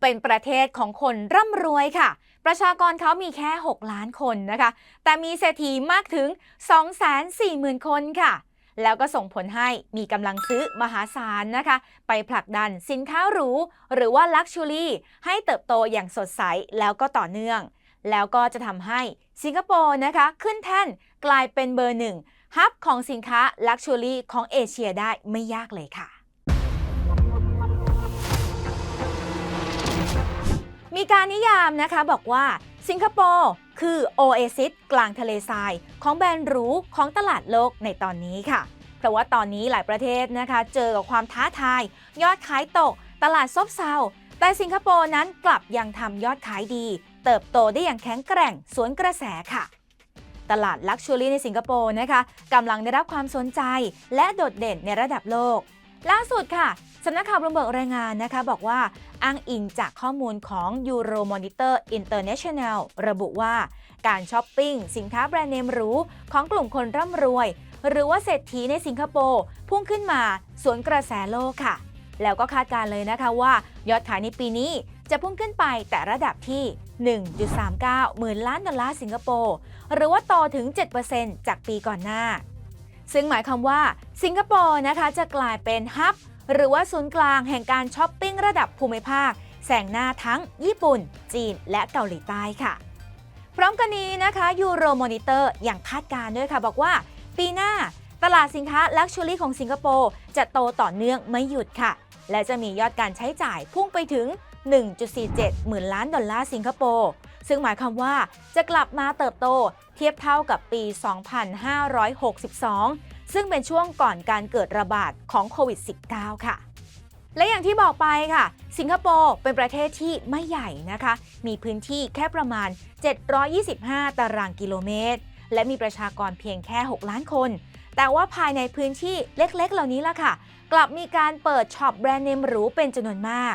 เป็นประเทศของคนร่ำรวยค่ะ ประชากรเขามีแค่ 6 ล้านคนนะคะ แต่มีเศรษฐีมากถึง 240,000 คนค่ะ แล้วก็ส่งผลให้มีกำลังซื้อมหาศาลนะคะ ไปผลักดันสินค้าหรู หรือว่าลักชัวรี่ให้เติบโตอย่างสดใสแล้วก็ต่อเนื่อง แล้วก็จะทำให้สิงคโปร์นะคะ ขึ้นแท่นกลายเป็นเบอร์หนึ่งฮับของสินค้าลักชัวรี่ของเอเชียได้ไม่ยากเลยค่ะ มีการนิยามนะคะบอกว่าสิงคโปร์คือโอเอซิสกลางทะเลทราย ของแบรนด์หรูของตลาดโลกในตอนนี้ค่ะ เพราะว่าตอนนี้หลายประเทศนะคะ เจอกับความท้าทาย ยอดขายตก ตลาดซบเซาแต่สิงคโปร์นั้นกลับยังทำยอดขายดี เติบโตได้อย่างแข็งแกร่งสวนกระแสค่ะ ตลาดลักชัวรี่ในสิงคโปร์นะคะกำลังได้รับความสนใจและโดดเด่นในระดับโลก ล่าสุดค่ะสำนักข่าวบลูเบิร์กรายงานนะคะบอกว่าอ้างอิงจากข้อมูลของ Euro Monitor International ระบุว่า การช้อปปิ้ง สินค้าแบรนด์เนมหรูของกลุ่มคนร่ำรวย หรือว่าเศรษฐีในสิงคโปร์พุ่งขึ้นมาสวนกระแสโลกค่ะ แล้วก็คาดการณ์เลยนะคะว่า ยอดขายในปีนี้จะพุ่งขึ้นไปแต่ระดับที่ 1.39 หมื่นล้านดอลลาร์สิงคโปร์หรือว่าโตถึง 7%จากปีก่อนหน้า ซึ่งหมายความว่าสิงคโปร์นะคะจะกลายเป็นฮับ หรือว่าศูนย์กลางแห่งการช้อปปิ้งระดับภูมิภาคแซงหน้าทั้งญี่ปุ่น จีน และเกาหลีใต้ค่ะ พร้อมกันนี้นะคะยูโรมอนิเตอร์อย่างคาดการณ์ด้วยค่ะ บอกว่า ปีหน้าตลาดสินค้าลักชัวรี่ของสิงคโปร์จะโตต่อเนื่องไม่หยุดค่ะ และจะมียอดการใช้จ่ายพุ่งไปถึง 1.47 หมื่นล้านดอลลาร์สิงคโปร์ซึ่งหมายความว่าจะกลับมาเติบโตเทียบเท่ากับปี 2562 ซึ่งเป็นช่วงก่อนการเกิดระบาดของโควิด -19 ค่ะ และอย่างที่บอกไปค่ะ สิงคโปร์เป็นประเทศที่ไม่ใหญ่นะคะ มีพื้นที่แค่ประมาณ 725 ตารางกิโลเมตร และมีประชากรเพียงแค่ 6 ล้านคน แต่ว่าภายในพื้นที่เล็กๆ เหล่านี้ล่ะค่ะ กลับมีการเปิดช็อปแบรนด์เนมหรูเป็นจำนวนมาก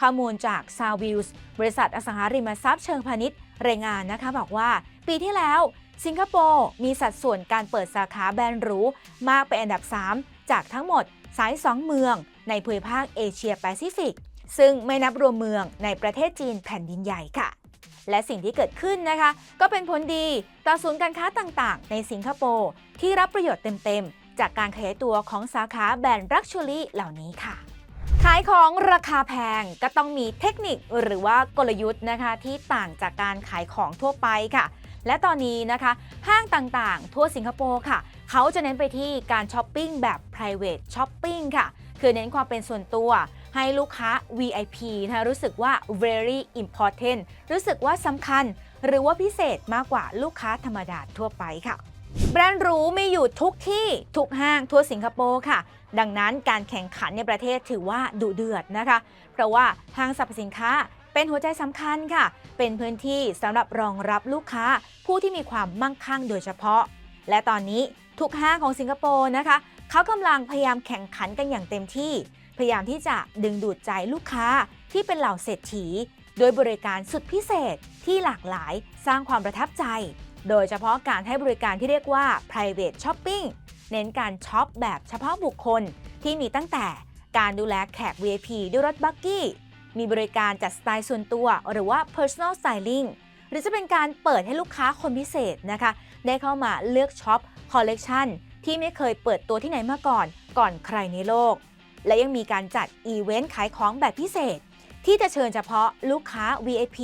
ข้อมูลจาก s o u v i l s บริษัทอสังหาริมทรัพย์เชิงพาณิชย์รายงานนะคะบอกว่า ปีที่แล้ว สิงคโปร์มีสัดส่วนการเปิดสาขาแบรนด์หรูมากเป็นอันดับ 3 จากทั้งหมดสาย 2 เมือง ในภูมิภาคเอเชียแปซิฟิก ซึ่งไม่นับรวมเมืองในประเทศจีนแผ่นดินใหญ่ค่ะ และสิ่งที่เกิดขึ้นนะคะ ก็เป็นผลดีต่อศูนย์การค้าต่างๆ ในสิงคโปร์ที่รับประโยชน์เต็มๆ จากการขยายตัวของสาขาแบรนด์รักชูรี่เหล่านี้ค่ะขายของราคาแพงก็ต้องมีเทคนิคหรือว่ากลยุทธ์นะคะที่ต่างจากการขายของทั่วไปค่ะ และตอนนี้นะคะ ห้างต่างๆ ทั่วสิงคโปร์ค่ะ เขาจะเน้นไปที่การช้อปปิ้งแบบ private shopping ค่ะ คือเน้นความเป็นส่วนตัว ให้ลูกค้า VIP นะคะรู้สึกว่า very important รู้สึกว่าสำคัญ หรือว่าพิเศษมากกว่าลูกค้าธรรมดาทั่วไปค่ะแบรนด์หรูมีอยู่ทุกที่ทุกห้างทั่วสิงคโปร์ค่ะ ดังนั้นการแข่งขันในประเทศถือว่าดุเดือดนะคะ เพราะว่าห้างสรรพสินค้า เป็นหัวใจสำคัญค่ะ เป็นพื้นที่สำหรับรองรับลูกค้าผู้ที่มีความมั่งคั่งโดยเฉพาะ และตอนนี้ทุกห้างของสิงคโปร์นะคะ เขากำลังพยายามแข่งขันกันอย่างเต็มที่ พยายามที่จะดึงดูดใจลูกค้าที่เป็นเหล่าเศรษฐี โดยบริการสุดพิเศษที่หลากหลายสร้างความประทับใจ โดยเฉพาะการให้บริการที่เรียกว่า private shopping เน้นการช็อปแบบเฉพาะบุคคลที่มีตั้งแต่การดูแลแขก VIP ด้วยรถบักกี้ มีบริการจัดสไตล์ส่วนตัว หรือว่า personal styling หรือจะเป็นการเปิดให้ลูกค้าคนพิเศษนะคะ ได้เข้ามาเลือกช็อปคอลเลกชันที่ไม่เคยเปิดตัวที่ไหนมาก่อน ก่อนใครในโลก และยังมีการจัดอีเวนต์ขายของแบบพิเศษ ที่จะเชิญเฉพาะลูกค้า VIP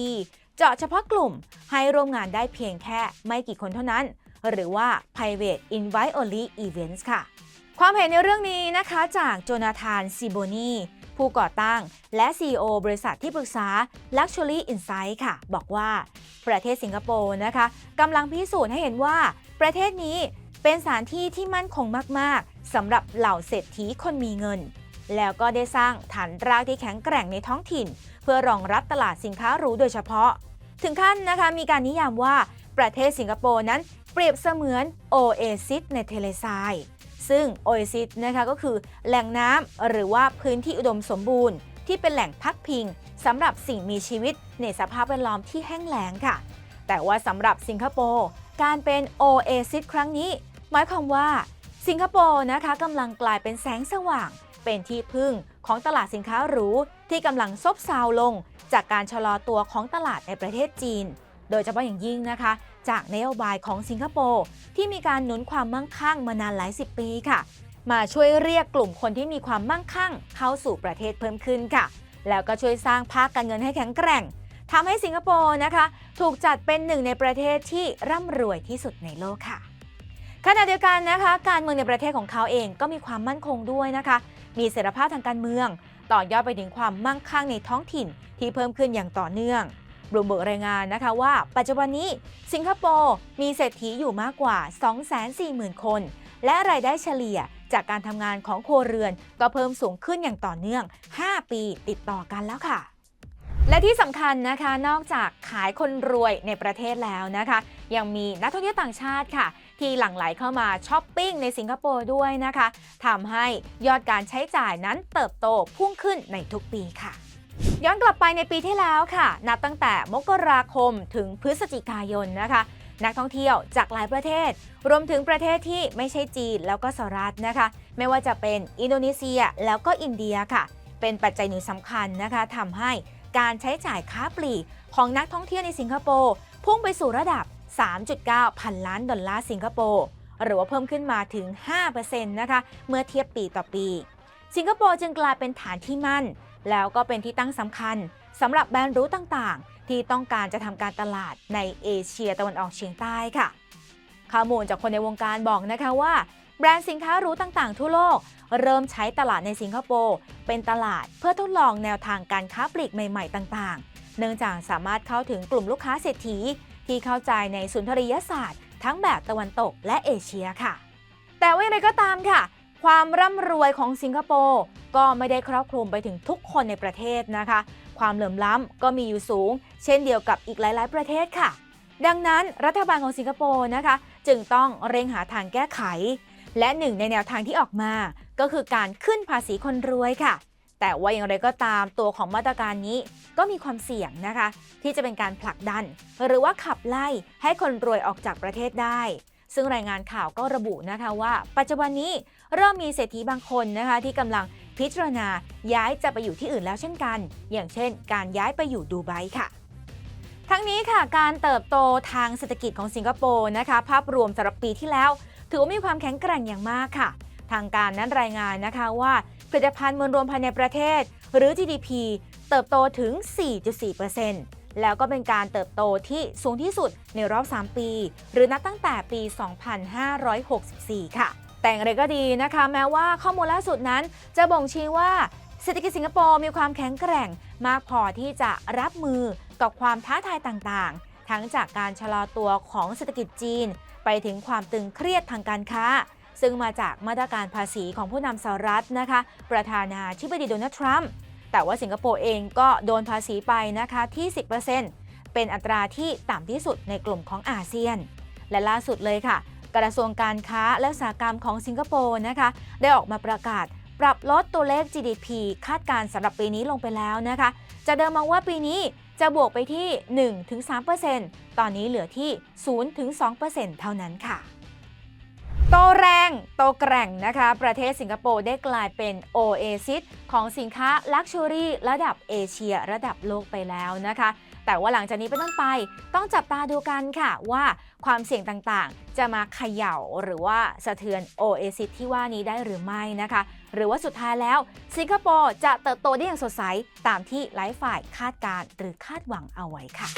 เจาะเฉพาะกลุ่มให้ร่วมงานได้เพียงแค่ไม่กี่คนเท่านั้น หรือว่า private invite only events ค่ะ ความเห็นในเรื่องนี้นะคะจากโจนาธานซิโบนี ผู้ก่อตั้ง และ CEO บริษัทที่ปรึกษา Luxury Insight ค่ะ บอกว่า ประเทศสิงคโปร์นะคะกำลังพิสูจน์ให้เห็นว่า ประเทศนี้เป็นสถานที่ที่มั่นคงมากๆสำหรับเหล่าเศรษฐีคนมีเงิน แล้วก็ได้สร้างฐานรากที่แข็งแกร่งในท้องถิ่น เพื่อรองรับตลาดสินค้าหรูโดยเฉพาะ ถึงขั้นนะคะมีการนิยามว่าประเทศสิงคโปร์นั้นเปรียบเสมือนโอเอซิสในทะเลทราย ซึ่งโอเอซิสนะคะก็คือแหล่งน้ำหรือว่าพื้นที่อุดมสมบูรณ์ ที่เป็นแหล่งพักพิงสำหรับสิ่งมีชีวิตในสภาพแวดล้อมที่แห้งแล้งค่ะ แต่ว่าสำหรับสิงคโปร์การเป็นโอเอซิสครั้งนี้ หมายความว่า สิงคโปร์นะคะกำลังกลายเป็นแสงสว่าง เป็นที่พึ่งของตลาดสินค้าหรูที่กำลังซบเซาลง จากการชะลอตัวของตลาดในประเทศจีน โดยเฉพาะอย่างยิ่งนะคะ จากนโยบายของสิงคโปร์ที่มีการหนุนความมั่งคั่งมานานหลายสิบปีค่ะ มาช่วยเรียกกลุ่มคนที่มีความมั่งคั่ง เข้าสู่ประเทศเพิ่มขึ้นค่ะ แล้วก็ช่วยสร้างภาคการเงินให้แข็งแกร่งทำให้สิงคโปร์นะคะ ถูกจัดเป็นหนึ่งในประเทศที่ร่ำรวยที่สุดในโลกค่ะขณะเดียวกันนะคะ การเมืองในประเทศของเขาเองก็มีความมั่นคงด้วยนะคะ มีเสถียรภาพทางการเมือง ต่อยอดไปถึงความมั่งคั่งในท้องถิ่นที่เพิ่มขึ้นอย่างต่อเนื่อง บลูเบิร์กรายงานนะคะว่า ปัจจุบันนี้สิงคโปร์มีเศรษฐีอยู่มากกว่า 240,000 คน และรายได้เฉลี่ยจากการทำงานของครัวเรือนก็เพิ่มสูงขึ้นอย่างต่อเนื่อง 5 ปีติดต่อกันแล้วค่ะและที่สำคัญนะคะนอกจากขายคนรวยในประเทศแล้วนะคะ ยังมีนักท่องเที่ยวต่างชาติค่ะ ที่หลั่งไหลเข้ามาช้อปปิ้งในสิงคโปร์ด้วยนะคะทำให้ยอดการใช้จ่ายนั้นเติบโตพุ่งขึ้นในทุกปีค่ะ ย้อนกลับไปในปีที่แล้วค่ะ นับตั้งแต่มกราคมถึงพฤศจิกายนนะคะ นักท่องเที่ยวจากหลายประเทศ รวมถึงประเทศที่ไม่ใช่จีนแล้วก็สหรัฐนะคะ ไม่ว่าจะเป็นอินโดนีเซียแล้วก็อินเดียค่ะ เป็นปัจจัยหนุนสำคัญนะคะทำให้การใช้จ่ายค้าปลีกของนักท่องเที่ยวในสิงคโปร์พุ่งไปสู่ระดับ 3.9 พันล้านดอลลาร์สิงคโปร์หรือว่าเพิ่มขึ้นมาถึง 5%นะคะ เมื่อเทียบปีต่อปี สิงคโปร์จึงกลายเป็นฐานที่มั่น แล้วก็เป็นที่ตั้งสำคัญสำหรับแบรนด์รู้ต่างๆ ที่ต้องการจะทำการตลาดในเอเชียตะวันออกเฉียงใต้ค่ะ ข้อมูลจากคนในวงการบอกนะคะว่า แบรนด์สินค้ารู้ต่างๆ ทั่วโลก เริ่มใช้ตลาดในสิงคโปร์เป็นตลาดเพื่อทดลองแนวทางการค้าปลีกใหม่ ๆ ต่างๆ เนื่องจากสามารถเข้าถึงกลุ่มลูกค้าเศรษฐี ที่เข้าใจในสุนทรียศาสตร์ ทั้งแบบตะวันตกและเอเชียค่ะ แต่ว่าอย่างไรก็ตามค่ะ ความร่ำรวยของสิงคโปร์ ก็ไม่ได้ครอบคลุมไปถึงทุกคนในประเทศนะคะ ความเหลื่อมล้ำก็มีอยู่สูง เช่นเดียวกับอีกหลาย ๆ ประเทศค่ะ ดังนั้นรัฐบาลของสิงคโปร์นะคะ จึงต้องเร่งหาทางแก้ไข และหนึ่งในแนวทางที่ออกมา ก็คือการขึ้นภาษีคนรวยค่ะ แต่ว่าอย่างไรก็ตามตัวของมาตรการนี้ก็มีความเสี่ยงนะคะ ที่จะเป็นการผลักดัน หรือว่าขับไล่ให้คนรวยออกจากประเทศได้ซึ่งรายงานข่าวก็ระบุนะคะว่า ปัจจุบันนี้เริ่มมีเศรษฐีบางคนนะคะที่กำลัง พิจารณาย้ายจะไปอยู่ที่อื่นแล้วเช่นกัน อย่างเช่น การย้ายไปอยู่ดูไบค่ะทั้งนี้ค่ะการเติบโตทางเศรษฐกิจของสิงคโปร์นะคะภาพรวมสำหรับปีที่แล้ว ถือว่ามีความแข็งแกร่งอย่างมากค่ะ ทางการนั้นรายงานนะคะว่าผลิตภัณฑ์มวลรวมภายในประเทศ หรือ GDP เติบโตถึง 4.4%แล้วก็เป็นการเติบโตที่สูงที่สุดในรอบ 3 ปี หรือนับตั้งแต่ปี 2564 ค่ะ แต่อย่างไรก็ดีนะคะ แม้ว่าข้อมูลล่าสุดนั้น จะบ่งชี้ว่าเศรษฐกิจสิงคโปร์มีความแข็งแกร่ง มากพอที่จะรับมือกับความท้าทายต่างๆ ทั้งจากการชะลอตัวของเศรษฐกิจจีน ไปถึงความตึงเครียดทางการค้า ซึ่งมาจากมาตรการภาษีของผู้นำสหรัฐนะคะ ประธานาธิบดีโดนัลด์ทรัมป์แต่ว่าสิงคโปร์เองก็โดนภาษีไปนะคะที่ 10%เป็นอัตราที่ต่ำที่สุดในกลุ่มของอาเซียน และล่าสุดเลยค่ะ กระทรวงการค้าและอุตสาหกรรมของสิงคโปร์นะคะ ได้ออกมาประกาศ ปรับลดตัวเลข GDP คาดการณ์สำหรับปีนี้ลงไปแล้วนะคะ จะเดิมมองว่าปีนี้จะบวกไปที่ 1-3%ตอนนี้เหลือที่ 0-2%เท่านั้นค่ะโตแรง โตแกร่งนะคะ ประเทศสิงคโปร์ได้กลายเป็นโอเอซิสของสินค้าลักชัวรี่ระดับเอเชีย ระดับโลกไปแล้วนะคะ แต่ว่าหลังจากนี้เป็นต้นไปต้องจับตาดูกันค่ะว่าความเสี่ยงต่างๆ จะมาเขย่าหรือว่าสะเทือนโอเอซิสที่ว่านี้ได้หรือไม่นะคะ หรือว่าสุดท้ายแล้ว สิงคโปร์จะเติบโตได้อย่างสดใสตามที่หลายฝ่ายคาดการ์หรือคาดหวังเอาไว้ค่ะ